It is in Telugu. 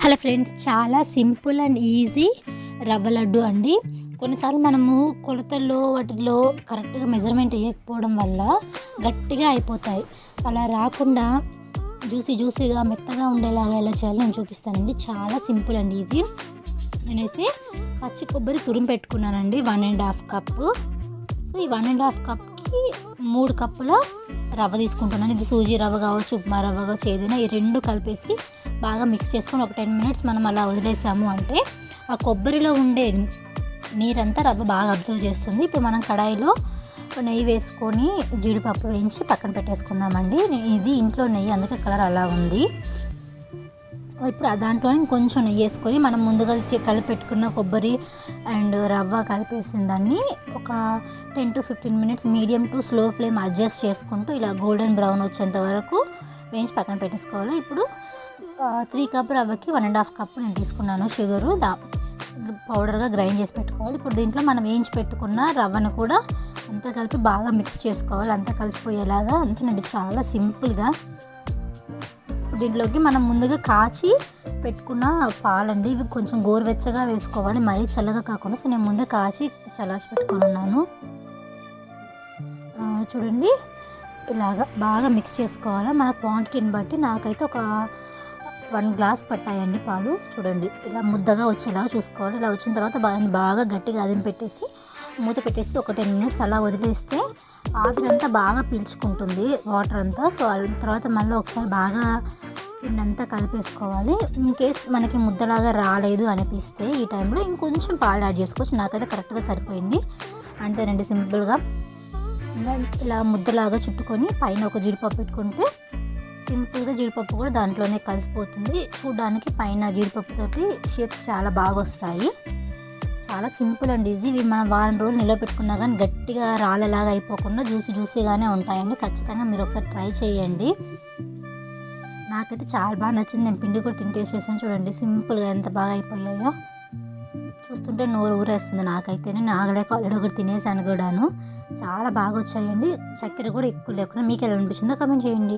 హలో ఫ్రెండ్స్ చాలా simple and easy rava laddu అండి. కొన్నిసార్లు మనము కొలతల్లో వాటిలో కరెక్ట్గా మెజర్మెంట్ వేయకపోవడం వల్ల గట్టిగా అయిపోతాయి. అలా రాకుండా జ్యూసీ జ్యూసీగా మెత్తగా ఉండేలాగా ఎలా చేయాలో నేను చూపిస్తానండి. చాలా సింపుల్ అండ్ ఈజీ. నేనైతే పచ్చి కొబ్బరి తురిమి పెట్టుకున్నానండి one and half cup. So ఈ వన్ అండ్ హాఫ్ కప్కి మూడు కప్పుల రవ్వ తీసుకుంటున్నాను. ఇది సూజీ రవ్వ కావచ్చు ఉప్మా రవ్వ కావచ్చు ఏదైనా ఈ రెండు కలిపేసి బాగా మిక్స్ చేసుకొని ఒక టెన్ మినిట్స్ మనం అలా వదిలేసాము అంటే ఆ కొబ్బరిలో ఉండే నీరంతా రవ్వ బాగా అబ్జర్వ్ చేస్తుంది. ఇప్పుడు మనం కడాయిలో నెయ్యి వేసుకొని జీడిపప్పు వేయించి పక్కన పెట్టేసుకుందామండి. ఇది ఇంట్లో నెయ్యి అందుకే కలర్ అలా ఉంది. ఇప్పుడు దాంట్లో దాంట్లోనే కొంచెం నెయ్యి వేసుకొని మనం ముందుగా కలిపెట్టుకున్న కలిపి పెట్టుకున్న కొబ్బరి అండ్ రవ్వ కలిపేసిన దాన్ని ఒక ten to fifteen minutes medium to slow flame adjust చేసుకుంటూ ఇలా గోల్డెన్ బ్రౌన్ వచ్చేంత వరకు వేయించి పక్కన పెట్టేసుకోవాలి. ఇప్పుడు త్రీ కప్ రవ్వకి వన్ అండ్ హాఫ్ కప్ నేను తీసుకున్నాను షుగరు. డా పౌడర్గా గ్రైండ్ చేసి పెట్టుకోవాలి. ఇప్పుడు దీంట్లో మనం వేయించి పెట్టుకున్న రవ్వను కూడా అంతా కలిపి బాగా మిక్స్ చేసుకోవాలి. అంతా కలిసిపోయేలాగా. అంతేనండి చాలా సింపుల్గా దీంట్లోకి మనం ముందుగా కాచి పెట్టుకున్న పాలండి. ఇవి కొంచెం గోరువెచ్చగా వేసుకోవాలి. మరీ చల్లగా కాకుండా సో నేను ముందే కాచి చల్లార్చి పెట్టుకొని ఉన్నాను. చూడండి. ఇలాగా బాగా మిక్స్ చేసుకోవాలి. మన క్వాంటిటీని బట్టి నాకైతే ఒక వన్ గ్లాస్ పట్టాయండి పాలు. చూడండి. ఇలా ముద్దగా వచ్చేలాగా చూసుకోవాలి. ఇలా వచ్చిన తర్వాత బాగా బాగా గట్టిగా అదిం పెట్టేసి మూత పెట్టేసి ఒక టెన్ మినిట్స్ అలా వదిలేస్తే ఆవిరంతా బాగా పీల్చుకుంటుంది. వాటర్ అంతా. సో తర్వాత మళ్ళీ ఒకసారి బాగా పిండంతా కలిపేసుకోవాలి. ఇన్ కేస్ మనకి ముద్దలాగా రాలేదు అనిపిస్తే ఈ టైంలో ఇంకొంచెం పాలు యాడ్ చేసుకోవచ్చు. నాకైతే కరెక్ట్గా సరిపోయింది. అంతేనండి సింపుల్గా. ఇంకా ఇలా ముద్దలాగా చుట్టుకొని పైన ఒక జీడిపప్పు పెట్టుకుంటే సింపుల్గా జీడిపప్పు కూడా దాంట్లోనే కలిసిపోతుంది. చూడడానికి పైన జీడిపప్పుతోటి షేప్స్ చాలా బాగా వస్తాయి. చాలా సింపుల్ అండ్ ఈజీ. ఇవి మనం వారం రోజులు నిలవ పెట్టుకున్నా కానీ గట్టిగా రాళ్ళలాగా అయిపోకుండా జ్యూసీ జ్యూసీగానే ఉంటాయండి. ఖచ్చితంగా మీరు ఒకసారి ట్రై చేయండి. నాకైతే చాలా బాగా నచ్చింది. నేను పిండి కూడా తిని చేశాను. చూడండి సింపుల్గా ఎంత బాగా అయిపోయాయో. చూస్తుంటే నోరు ఊరేస్తుంది నాకైతే నేను ఆగలేక ఆల్రెడీ ఒకటి తినేసాను కూడాను. చాలా బాగా వచ్చాయండి. చక్కెర కూడా ఎక్కువ లేకుండా మీకు ఎలా అనిపించిందో కమెంట్ చేయండి.